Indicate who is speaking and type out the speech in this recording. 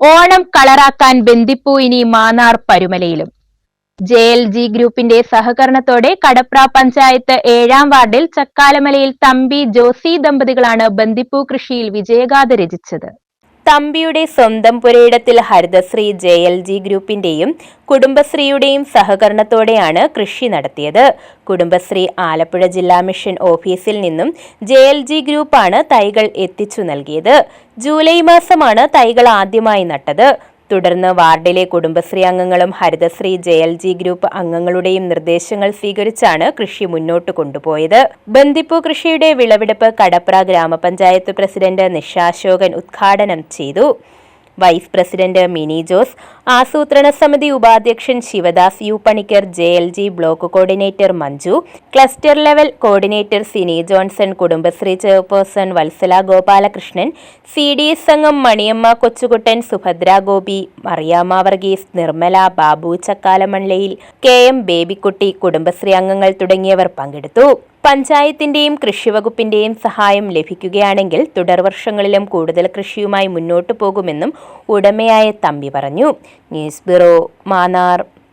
Speaker 1: ഓണം കളറാക്കാൻ ബന്ദിപ്പൂ ഇനി മാന്നാർ പരുമലയിലും. ജെ എൽ ജി ഗ്രൂപ്പിന്റെ സഹകരണത്തോടെ കടപ്ര പഞ്ചായത്ത് ഏഴാം വാർഡിൽ ചക്കാലമലയിൽ തമ്പി ജോസി ദമ്പതികളാണ് ബന്ദിപ്പൂ കൃഷിയിൽ വിജയഗാഥ രചിച്ചത്. തമ്പിയുടെ സ്വന്തം പുരയിടത്തിൽ ഹരിതശ്രീ ജെ എൽ ജി ഗ്രൂപ്പിന്റെയും കുടുംബശ്രീയുടെയും സഹകരണത്തോടെയാണ് കൃഷി നടത്തിയത്. കുടുംബശ്രീ ആലപ്പുഴ ജില്ലാ മിഷൻ ഓഫീസിൽ നിന്നും ജെ എൽ ജി ഗ്രൂപ്പാണ് തൈകൾ എത്തിച്ചു നൽകിയത്. ജൂലൈ മാസമാണ് തൈകൾ ആദ്യമായി നട്ടത്. തുടർന്ന് വാർഡിലെ കുടുംബശ്രീ അംഗങ്ങളും Harithasree J L G group അംഗങ്ങളുടെയും നിർദ്ദേശങ്ങൾ സ്വീകരിച്ചാണ് കൃഷി മുന്നോട്ട് കൊണ്ടുപോയത്. ബന്ദിപ്പൂ കൃഷിയുടെ വിളവെടുപ്പ് കടപ്ര ഗ്രാമപഞ്ചായത്ത് പ്രസിഡന്റ് നിഷാശോകൻ ഉദ്ഘാടനം ചെയ്തു. വൈസ് പ്രസിഡന്റ് മിനി ജോസ് ആസൂത്രണ സമിതി ഉപാധ്യക്ഷൻ Sivadas U Panicker J L G block coordinator Manju cluster level coordinator Sini Johnson Kudumbashree chairperson Vatsala Gopalakrishnan C D S അംഗം മണിയമ്മ കൊച്ചുകുട്ടൻ സുഭദ്ര ഗോപി മറിയാമ്മ വർഗീസ് നിർമ്മല ബാബു ചക്കാലമൺലയിൽ കെ എം ബേബിക്കുട്ടി കുടുംബശ്രീ അംഗങ്ങൾ തുടങ്ങിയവർ പങ്കെടുത്തു. പഞ്ചായത്തിന്റെയും കൃഷിവകുപ്പിന്റെയും സഹായം ലഭിക്കുകയാണെങ്കിൽ തുടർവർഷങ്ങളിലും കൂടുതൽ കൃഷിയുമായി മുന്നോട്ടു പോകുമെന്നും ഉടമയായ തമ്പി പറഞ്ഞു. News bureau Mannar.